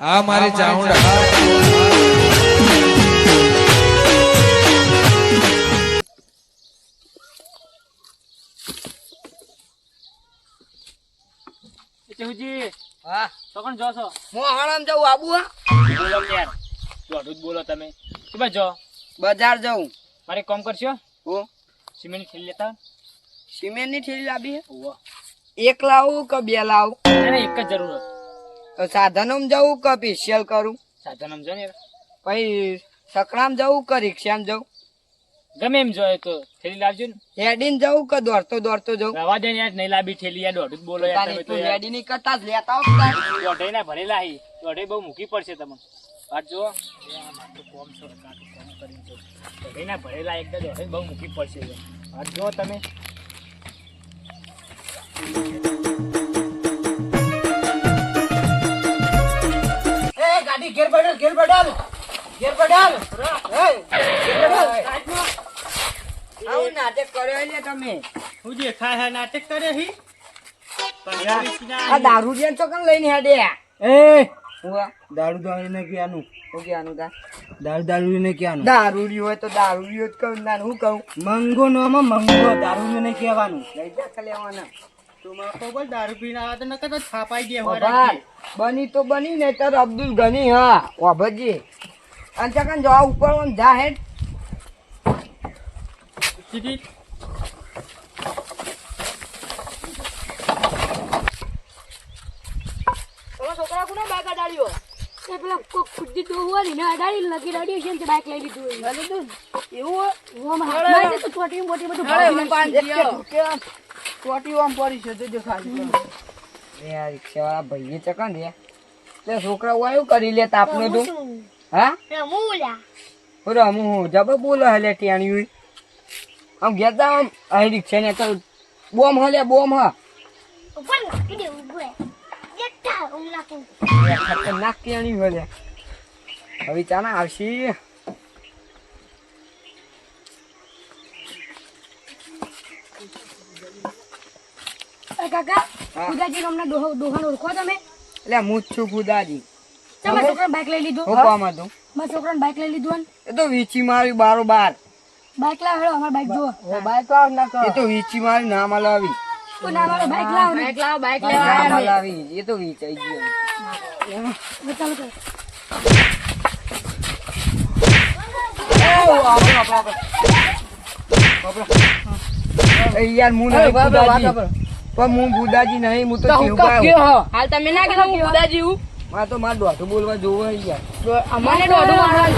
આ મારી ચાઉંડા ચેહુજી હા? તો કોણ જો છો? હું હણમ જવું આબુ હા? બોલો યાર. દોઢું જ બોલો તમે. કે ભાઈ જો? બજાર જવું મારે એક કામ કરશો? હું? સિમેન્ટ ખેલી લેતા સિમેન્ટની થેલી લાવી હે? એક લાવું કે બે લાવું? એક જ જરૂર. તો સાધનમાં જવું કે પીસીએલ કરું? સાધન જો ને પછી સકડામ જવું કે રિક્ષામાં જવું? ગમે એમ જોઈએ તો થેલી લાવજો ને. હેડીને જવું કે દોડતો દોડતો જવું? રવા દે યાર નહીં લાવી થેલી યાર દોઢ જ બોલો યાર તમે તો હેડી ની કરતા જ લેતા આવો. દોઢે ના ભરેલા હી. દોઢે બહુ મૂકી પડશે તમને. વાત જો આ માર તો કોમ છો કોમ કરી જો દોઢે ના ભરેલા એકદમ દોઢે બહુ મૂકી પડશે વાત જુઓ તમે. ગાડી ઘેર બડાલ ઘેર બડાલ ઘેર બડાલ આવું નાટક કર્યો લે તમે. હું જે ખાય હા નાટક કરે હી? આ દારૂ જે ચોકન લઈને હેડે? એ. હુઆ દારૂ દારૂ ને ક્યાંનું? કહેવાનું તા દારૂ દારૂ ને ક્યાંનું? દારૂડી હોય તો દારૂડી જ કહું ના હું કહું? મંગો નો માં મંગો દારૂ ને કહેવાનું. લઈ જા લેવાના તું બોલ દારૂ પીને આવે તો નકર તો છાપાઈ દે ઓભાર બની તો બની ને તાર અબ્દુલ ગની હા વાભજી. અને ચકન જવા ઉપર જા હેડ. છોકરા કોને બાઈક અડાડ્યો? એ પેલા કોક ખુદ્દી તો હોય ને અડાડી લગી અડાડી છે ને બાઈક લઈ લીધું હોય. લીધું એવું હોય? હાથમાં તો છોટી મોટી બધું ભાગી નાખ્યું. ચોટી આમ પડી છે તો જો ખાલી. એ આ રિક્ષાવાળા ભાઈએ ચકન રે? તે છોકરા વાયું કરી લે તાપનો તું. હા? ઓરે હું જબ બોલો હલે ટેણ્યું. આમ ગયા તા આમ આ રિક્ષા ને તો બોમ હલે બોમ હા. ખતરનાક ટેણ્યું હલે. હવે ચાના આવશી. કાકા. ખુદાજી અમને ડોહો ડોહાને ઓળખો તમે? એટલે હું જ છું ખુદાજી તમારા છોકરાને બાઈક લઈ લીધું? હું કામ હતું મારા છોકરાને બાઇક લઈ લીધું ને એ તો વીચી મારી બારો બાર. બાઈક લાવ હેડો અમારે બાઈક જુઓ એ તો વીચી મારી ના મલાવી. તો ના મારો બાઈક લાવ ને લાવ બાઈક ના મલાવી. એ તો વીચાઈ ગયો ચાલો કરો યાર હું નહીં બુદાજી પણ હું બુદાજી નહીં હું તો હાલ તમે ના કીધું હું માં તો મારે દોઢું બોલવા જોવો યાર. અમારે દોઢું મારવા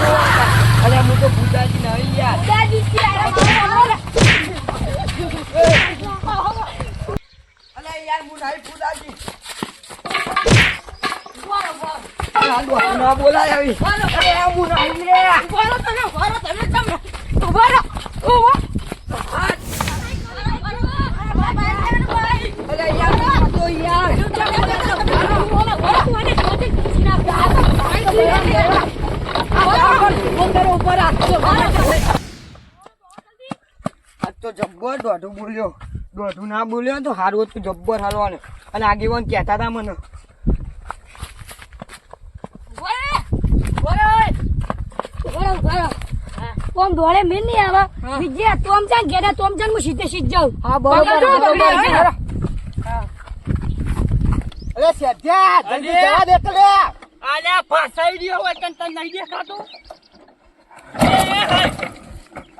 અરે હું તો બુદાજી નહીં યાર. ખુદાજી અરે યાર હું નહીં બુદાજી ના બોલાય આવી. હું નહીં રે અરે યાર આ તો યાર આજ તો જબ્બર દોઢું બોલ્યો. દોઢું ના બોલ્યો તો હારું હતું જબ્બર હાલવાનું. અને આગેવાન કહેતા હતા મને. ઓમ દોડે મેં નહીં આવે બીજે તોમ જાન ઘેડા તોમ જાન હું. સીધે સીધ જાઉં હા. બરોબર, બરોબર. અરે સેઠિયા જલ્દી જવા દે કે લે આલ્યા ફસાઈ રહ્યો હોય તને તને નહીં દેખાતું?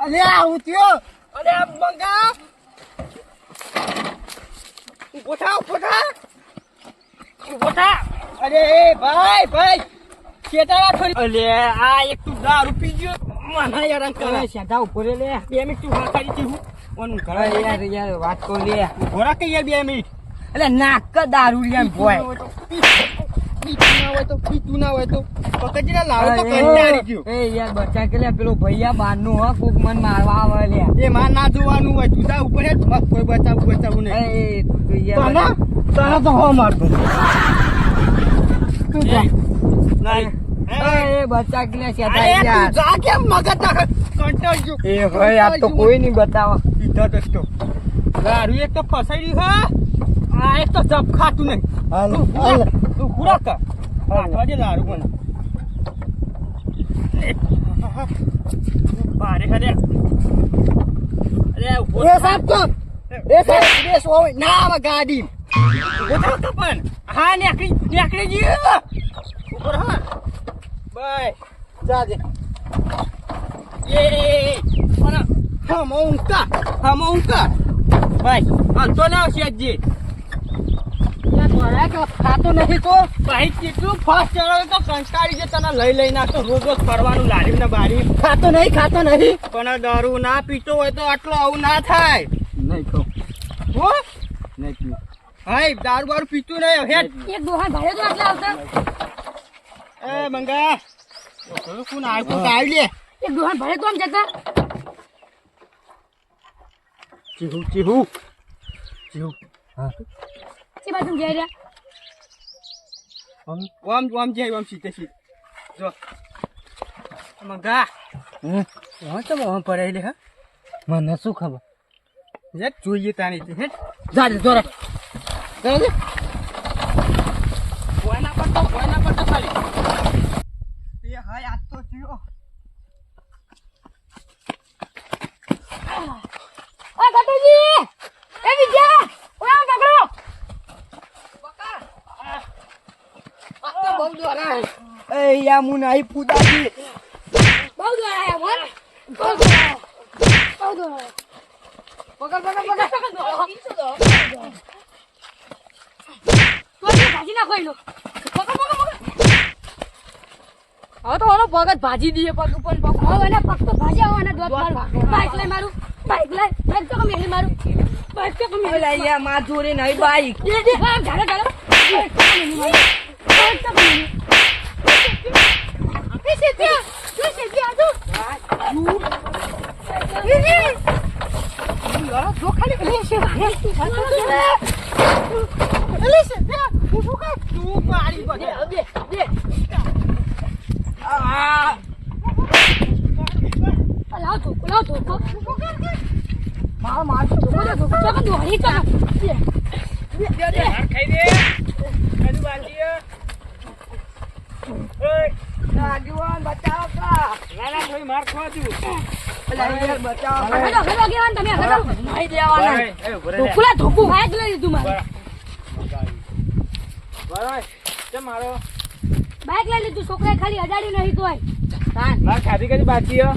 અરે આવું થયો. અરે આ મંગા. ઊભો થા ઊભો થા. ઊભો થા. અરે એ ભાઈ ભાઈ શેતારા થોડી અલે આ એક તું દારૂ પી ગયો. મને યાર અંકલ સેધા ઊભો રે લે. બે મિનિટ તું હા કરી દીધું ઓનું અરે યાર યાર વાત તો લે. ઘોરા કઈ બે મિનિટ. એટલે નાક દારૂ લે ભોય પીતું ના હોય તો પીતું ના હોય તો પકડીને લાવો તો કંટાળી ગયો. એ યાર બચ્ચા કે લે પેલો ભૈયા બારનું કોક મન મારવા આવે લે એ માં ના જોવાનું હોય તું જા ઉપર હેઠ કોઈ બચાવું બચાવું નહીં. એ, તું તો યાર તને તો હો મારતું. તું જા. ફસાઈ રહ્યું હા આ એક તો જપ ખાતું નહીં. પૂરા કર દે લારું પણ ભારે ખરે અરે ઊભો એ સાહેબ તો એ. સાહેબ બેસો હવે. ના ગાડી. ઊભો તો પણ. હા નેકળી નેકળી ગયો. ઊભો રહો. બાય. જા દે. એ પણ હમ ઊંકા હમ ઊંકા બાય. હાલ તો ના શેજી ખાતો નથી તો ભાઈ કેટલું ફાસ્ટ ચલાવે તો કંટાળી છે તને લઈ લઈ તો રોજ રોજ ફરવાનું લારી ને બારી. ખાતો નહીં ખાતો નહીં. પણ દારૂ ના પીતો હોય તો આટલો આવું ના થાય. નહીં કહું હો? નહીં પીવું. હાય દારૂ બારૂ પીતું નહીં હેડ એક દોહાન ભાઈ તો આટલા આવતા. એ મંગા કોણ આવ્યું? તો લે? એક દોહાન ભાઈ કોમ જતા? ચીહુ ચીહુ. ચીહુ. એ બાજુ જઈ રહ્યા ઓમ ઓમ જઈ ઓમ સીધે સીધ. જો. મંગા. હું? તો ઓમ પડાઈ લે હા? મને શું ખબર? હેડ જોઈએ તાણી હેડ જા દે જોરે. ચાલ દે. કોઈના પર તો કોઈના પર તો ખાલી એ હાય આજ તો જીઓ ઓ ગટુજી એ વિજય ઓય આમ પકડો એ યા મું નહીં પુદાજી બહુ દોડાયા બોલ બહુ દોડાયા બહુ દોડાયા પકડ પકડ પકડ એ ભાજી નાખો એનો પકડ પકડ પકડ હવે તો ઓનો પગ ભાજી દઈએ પગ ઉપર પગ. હવે એના પગ તો ભાજી આવો એના દોત મારું બાઈક લઈ મારું. બાઈક લઈ. બાઈક તો કમી મારું. બાઈક તો કમી લઈ લે માં જોડે નહીં બાઈક. દે દે ઘરે ઝાડે બાઈક તો કમી મારું બાઈક તો કમી એ સીધી તું સીધી આજો જો ખાલી લે છે લે છે તું પાડી બધે દે દે લાવ તો લાવ તો માર માર તો બોલે તો ચક દોડી ચક દે દે દે માર ખાઈ દે કજુ આગેવાન બચાવ કા ના ના માર ખવા દઉં. યાર તમે દેવાના. ધોકુલા ધોકુ લઈ લીધું મારે. બરાબર. ચમ મારો? બાઈક લઈ લીધું છોકરાએ ખાલી અડાડ્યું નહીં તોય. માર ખાધી કરી બાકી હો?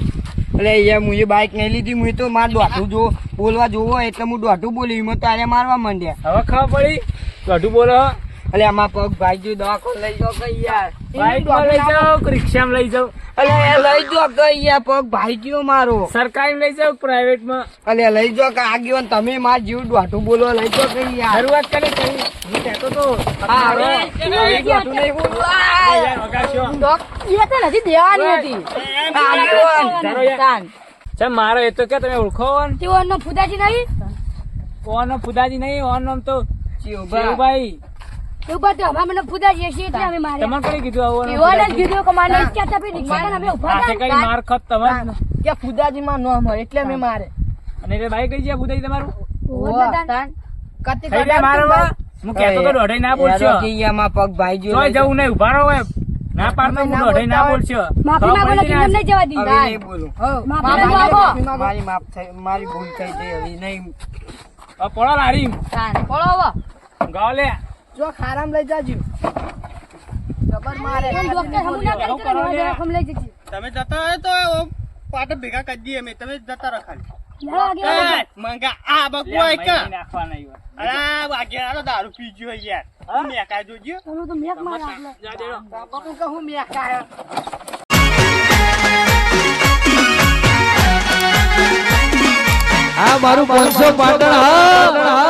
એટલે યાર બાઈક નહીં લીધી હું તો માર દોઢું જો બોલવા જોવો એટલે હું દોઢું બોલી એમાં તારે મારવા માંડ્યા. હવે ખબર પડી? દોઢું બોલો. એટલે આમાં પગ ભાઈ જો દવાખાને લઈ જાઓ કઈ યાર. બાઈકમાં લઈ જાવ કે રિક્ષામાં લઈ જાઓ. અલે લઈ જો પગ ભાઈ ગયો મારો. સરકારી લઈ જાવ પ્રાઇવેટમાં? અલે લઈ જો કે આગેવાન તમે માર જીવ ડોટું બોલો લઈ જો કઈ યાર શરૂઆત કરી હું કહેતો તો હા નહીં તો નથી દેવાની હતી. આગેવાન. ચાલો મારો એ તો કે તમે ઓળખો ને તેઓનો ફુદાજી નહીં? ઓનો ફુદાજી નહીં ઓન નામ તો ચિયોબા. એવું બધું હવે મને જઈએ છીએ એટલે અમે મારે તમને કઈ કીધું આવું એવાને જ કીધું કે મારે ઈચ્છા હતા પછી રિક્ષા અમે ઊભા હતા કઈ માર ખત તમે કે ફુદાજી માં નો હોય એટલે અમે મારે અને એટલે ભાઈ કઈ ગયા ફુદાજી તમારું. કતી થઈ મારો હું કહેતો તો દોઢે ના બોલશો. માં પગ ભાઈ જો જોઈ જવું નહીં ઊભા રહો. ના પાડતો હું દોઢે ના બોલશો. માફી માંગો ને તમને નહીં જવા દીધા હવે નહીં બોલું. માફી માંગો મારી માફ થઈ મારી ભૂલ થઈ ગઈ હવે નહીં. પડો લારી. બોલો હવે ગાવ લે. જો ખારામ લઈ જાજો. જબર મારે. એમ ડોક્ટર હમું ના કરી તો ને લઈ જજે. તમે જતા હોય તો પાટ ભેગા કરી દઈએ અમે. તમે જતા રહો ખાલી. આગળ મંગા આ ઈ વાત. અરે આ તો દારૂ પી ગયો યાર. હું? મેકા જોજો. તમે તો મેક માર. બાપુ આ પાંચસો પાટણ હા